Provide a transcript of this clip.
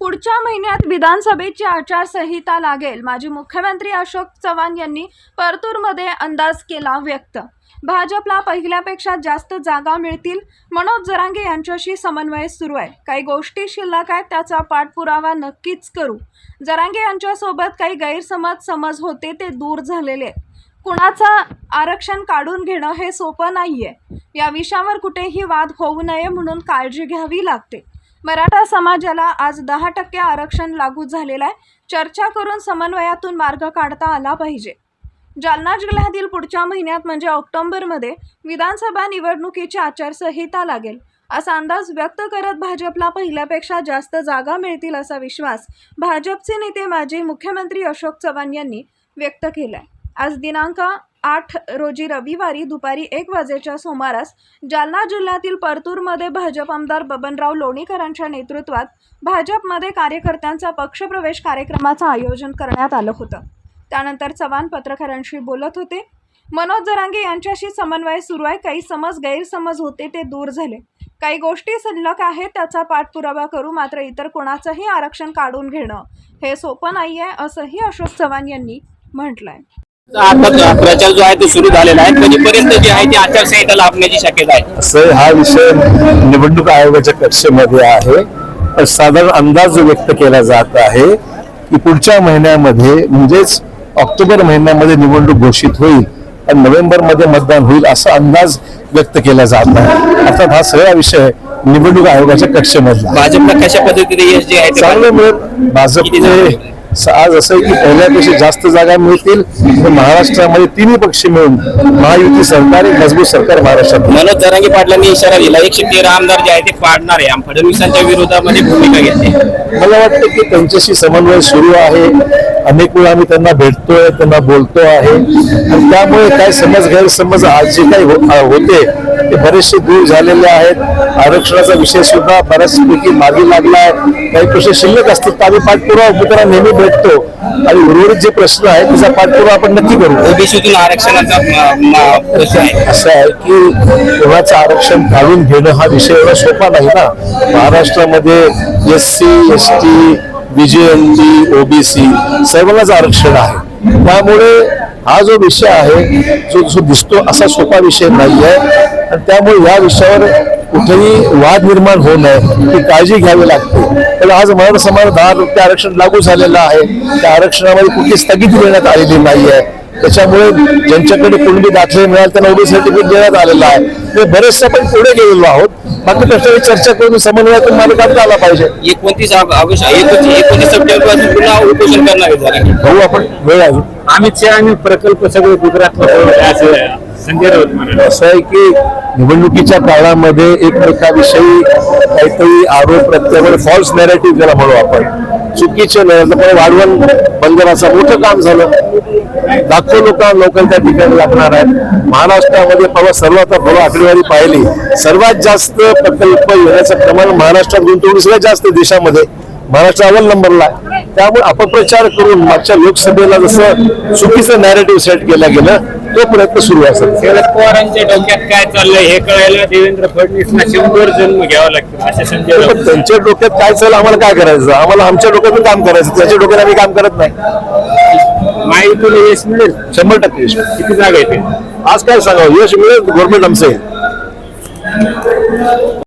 पुढच्या महिन्यात विधानसभेची आचारसंहिता लागेल. माजी मुख्यमंत्री अशोक चव्हाण यांनी परतूरमध्ये अंदाज केला व्यक्त. भाजपला पहिल्यापेक्षा जास्त जागा मिळतील मनोज जरांगे यांच्याशी समन्वय सुरू आहे. काही गोष्टी शिल्लक आहेत त्याचा पाठपुरावा नक्कीच करू. जरांगे यांच्यासोबत काही गैरसमज समज होते ते दूर झालेले आहेत. कुणाचं आरक्षण काढून घेणं हे सोपं नाही आहे या विषयावर कुठेही वाद होऊ नये म्हणून काळजी घ्यावी लागते. मराठा समाजाला आज दहा टक्के आरक्षण लागू झालेलं आहे. चर्चा करून समन्वयातून मार्ग काढता आला पाहिजे. जालना जिल्ह्यातील पुढच्या महिन्यात म्हणजे ऑक्टोबरमध्ये विधानसभा निवडणुकीची आचारसंहिता लागेल. असा अंदाज व्यक्त करत भाजपला पहिल्यापेक्षा जास्त जागा मिळतील असा विश्वास भाजपचे नेते माजी मुख्यमंत्री अशोक चव्हाण यांनी व्यक्त केलाय. आज दिनांक आठ रोजी रविवारी दुपारी एक वाजेच्या सुमारास जालना जिल्ह्यातील परतूरमध्ये भाजप आमदार बबनराव लोणीकरांच्या नेतृत्वात भाजपमध्ये कार्यकर्त्यांचा पक्षप्रवेश कार्यक्रमाचं आयोजन करण्यात आलं होतं. त्यानंतर चव्हाण पत्रकारांशी बोलत होते. मनोज जरांगे यांच्याशी समन्वय सुरू आहे. काही समज गैरसमज होते ते दूर झाले. काही गोष्टी शिल्लक आहेत त्याचा पाठपुरावा करू मात्र इतर कोणाचंही आरक्षण काढून घेणं हे सोपं नाही आहे असंही अशोक चव्हाण यांनी म्हटलं आहे आता प्रचार जो आहे तो सुरू झालेला आहे. कधीपर्यंत जे आहे ती आचारसंहिता लाभण्याची शक्यता आहे. असं हा विषय निवडणूक आयोगाच्या कक्षेमध्ये आहे. साधारण अंदाज व्यक्त केला जात आहे की पुढच्या महिन्यामध्ये म्हणजेच ऑक्टोबर महिन्यामध्ये निवडणूक घोषित होईल आणि नोव्हेंबरमध्ये मतदान होईल असा अंदाज व्यक्त केला जात आहे. अर्थात हा सगळा विषय निवडणूक आयोगाच्या कक्षेमधला. भाजपला कशा पद्धतीने यश जे आहे चांगलं मिळेल. भाजपचे स- आज असं आहे की पहिल्यापेक्षा जास्त जागा मिळतील महाराष्ट्रामध्ये तिन्ही पक्ष मिळून महायुती सरकार मजबूत सरकार महाराष्ट्रात. मनोज जरांगे पाटलांनी इशारा दिला एकशे तेरा आमदार जे आहे ते पाडणार आहे. फडणवीसांच्या विरोधामध्ये भूमिका घेतली. मला वाटतं की त्यांच्याशी समन्वय सुरू आहे. अनेक वेळा आम्ही त्यांना भेटतोय त्यांना बोलतो आहे. त्यामुळे काय समज गैरसमज आज जे काही हो- होते ते बरेचसे दूर झालेले आहेत. आरक्षणाचा विषय सुद्धा बऱ्याचपैकी मागे लागला आहे. काही प्रश्न शिल्लक असतात तर आम्ही पाठपुरावा त्यांना नेहमी भेटतो. आणि उर्वरित जे प्रश्न आहेत त्याचा पाठपुरावा आपण नक्की करू. ओबीसीतून आरक्षणाचा प्रश्न आहे. असं आहे की कोणाचं आरक्षण काढून घेणं हा विषय एवढा सोपा नाही ना. महाराष्ट्रामध्ये S C S T BJNT OBC सर्वांनाच आरक्षण आहे. त्यामुळे हा जो विषय आहे जो जो दिसतो असा सोपा विषय नाही आहे आणि त्यामुळे या विषयावर कुठेही वाद निर्माण होऊ नये ही काळजी घ्यावी लागते. तर आज मराठा समाज दहा रुपये आरक्षण लागू झालेलं आहे त्या आरक्षणामध्ये कुठली स्थगिती देण्यात आलेली नाही आहे त्याच्यामुळे ज्यांच्याकडे कुणबी दाखले मिळाले त्यांना ओबी सर्टिफिकेट देण्यात आलेलं आहे. ते बरेचसे आपण पुढे गेलेलो आहोत. बाकी प्रश्नाची चर्चा करून समन्वयातून मार्ग काढता आला पाहिजे. एकोणतीस एकोणतीस सप्टेंबर पुन्हा उपोषण करणार भाऊ आपण वेळ आहे. अमित शहा आणि प्रकल्प सगळे गुजरातला संजय राऊत म्हणाले. असं आहे की निवडणुकीच्या काळामध्ये एकमेकाविषयी काहीतरी आरोप प्रत्यारोप फॉल्स नॅरेटिव्ह ज्याला म्हणू आपण. चुकीचे पण वाढवण बंदराचं मोठं काम झालं. लाखो लोक लोकल त्या ठिकाणी लागणार आहेत. महाराष्ट्रामध्ये परवा सर्वात परवा आकडेवारी पाहिली. सर्वात जास्त प्रकल्प येण्याचं प्रमाण महाराष्ट्रात गुंतवणूक सगळ्यात जास्त देशामध्ये. महाराष्ट्र अव्वल नंबरला आहे. त्यामुळे अपप्रचार करून मागच्या लोकसभेला जसं चुकीचं नॅरेटिव्ह सेट केलं गेलं तो प्रयत्न सुरू असेल शरद पवारांच्या डोक्यात काय चाललंय हे कळायला देवेंद्र फडणवीसना शंभर जन्म घ्यावा लागतो असे संजय पण राऊत त्यांच्या डोक्यात काय चाललं आम्हाला काय करायचं? आम्हाला आमच्या डोक्यातून काम करायचं त्याच्या डोक्यात आम्ही काम करत नाही. माहितीला यश मिळेल? शंभर टक्के यश. किती जागा येते आज काय सांगावं? यश मिळेल गव्हर्नमेंट आमचं